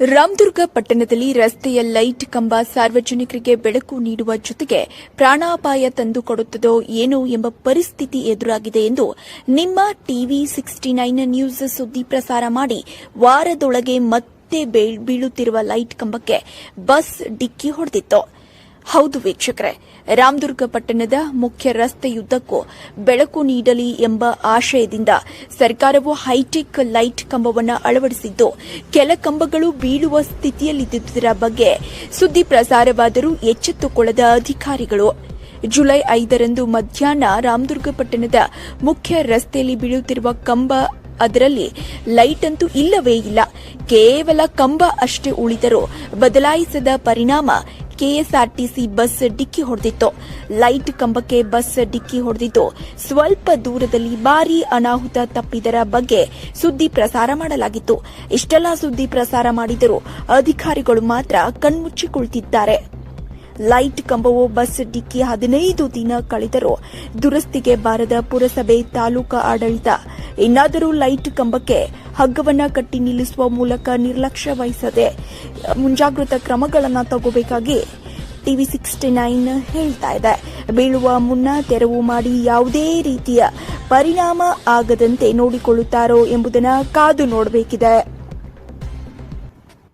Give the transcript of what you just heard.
ರಾಮದುರ್ಗ ಪಟ್ಟಣದಲ್ಲಿ ರಸ್ತೆಯ ಲೈಟ್ ಕಂಬ ಸಾರ್ವಜನಿಕರಿಗೆ ಬೆಳಕು ನೀಡುವ ಜೊತೆಗೆ ಪ್ರಾಣಾಪಾಯ ತಂದುಕೊಡುತ್ತದೋ ಏನೋ ಎಂಬ ಪರಿಸ್ಥಿತಿ ಎದುರಾಗಿದೆ ಎಂದು ನಿಮ್ಮ ಟಿವಿ ಸಿಕ್ಸ್ಟಿ ನೈನ್ ನ್ಯೂಸ್ ಸುದ್ದಿ ಪ್ರಸಾರ ಮಾಡಿ ವಾರದೊಳಗೆ ಮತ್ತೆ ಬೀಳ್- ಬೀಳುತ್ತಿರುವ ಲೈಟ್ ಕಂಬಕ್ಕೆ ಬಸ್ ಡಿಕ್ಕಿ ಹೊಡೆದಿತ್ತು. ಹೌದು ವೀಕ್ಷಕರೇ, ರಾಮದುರ್ಗ ಪಟ್ಟಣದ ಮುಖ್ಯ ರಸ್ತೆಯುದ್ದಕ್ಕೂ ಬೆಳಕು ನೀಡಲಿ ಎಂಬ ಆಶಯದಿಂದ ಸರ್ಕಾರವು ಹೈಟೆಕ್ ಲೈಟ್ ಕಂಬವನ್ನು ಅಳವಡಿಸಿದ್ದು, ಕೆಲ ಕಂಬಗಳು ಬೀಳುವ ಸ್ಥಿತಿಯಲ್ಲಿದ್ದುದರ ಬಗ್ಗೆ ಸುದ್ದಿ ಪ್ರಸಾರವಾದರೂ ಎಚ್ಚೆತ್ತುಕೊಳ್ಳದ ಅಧಿಕಾರಿಗಳು. ಜುಲೈ ಐದರಂದು ಮಧ್ಯಾಹ್ನ ರಾಮದುರ್ಗ ಪಟ್ಟಣದ ಮುಖ್ಯ ರಸ್ತೆಯಲ್ಲಿ ಬೀಳುತ್ತಿರುವ ಕಂಬ ಅದರಲ್ಲಿ ಲೈಟ್ ಅಂತೂ ಇಲ್ಲವೇ ಇಲ್ಲ. ಕೇವಲ ಕಂಬ ಅಷ್ಟೇ ಉಳಿದರೂ ಬದಲಾಯಿಸದ ಪರಿಣಾಮ ಕೆಎಸ್ಆರ್ಟಿಸಿ ಬಸ್ ಡಿಕ್ಕಿ ಹೊಡೆದಿತ್ತು. ಲೈಟ್ ಕಂಬಕ್ಕೆ ಬಸ್ ಡಿಕ್ಕಿ ಹೊಡೆದಿದ್ದು ಸ್ವಲ್ಪ ದೂರದಲ್ಲಿ ಭಾರೀ ಅನಾಹುತ ತಪ್ಪಿದರ ಬಗ್ಗೆ ಸುದ್ದಿ ಪ್ರಸಾರ ಮಾಡಲಾಗಿತ್ತು. ಇಷ್ಟೆಲ್ಲ ಸುದ್ದಿ ಪ್ರಸಾರ ಮಾಡಿದರೂ ಅಧಿಕಾರಿಗಳು ಮಾತ್ರ ಕಣ್ಮುಚ್ಚಿ ಕುಳಿತಿದ್ದಾರೆ ಲೈಟ್ ಕಂಬವು ಬಸ್ ಡಿಕ್ಕಿ ಹದಿನೈದು ದಿನ ಕಳೆದರೂ ದುರಸ್ತಿಗೆ ಬಾರದ ಪುರಸಭೆ ತಾಲೂಕಾ ಆಡಳಿತ. ಇನ್ನಾದರೂ ಲೈಟ್ ಕಂಬಕ್ಕೆ ಹಗ್ಗವನ್ನ ಕಟ್ಟಿ ನಿಲ್ಲಿಸುವ ಮೂಲಕ ನಿರ್ಲಕ್ಷ್ಯ ವಹಿಸದೆ ಮುಂಜಾಗ್ರತಾ ಕ್ರಮಗಳನ್ನು ತಗೋಬೇಕಾಗಿ ಟಿವಿ ಸಿಕ್ಸ್ಟಿ ನೈನ್ ಹೇಳ್ತಾ ಇದೆ. ಬೀಳುವ ಮುನ್ನ ತೆರವು ಮಾಡಿ ಯಾವುದೇ ರೀತಿಯ ಪರಿಣಾಮ ಆಗದಂತೆ ನೋಡಿಕೊಳ್ಳುತ್ತಾರೋ ಎಂಬುದನ್ನು ಕಾದು ನೋಡಬೇಕಿದೆ.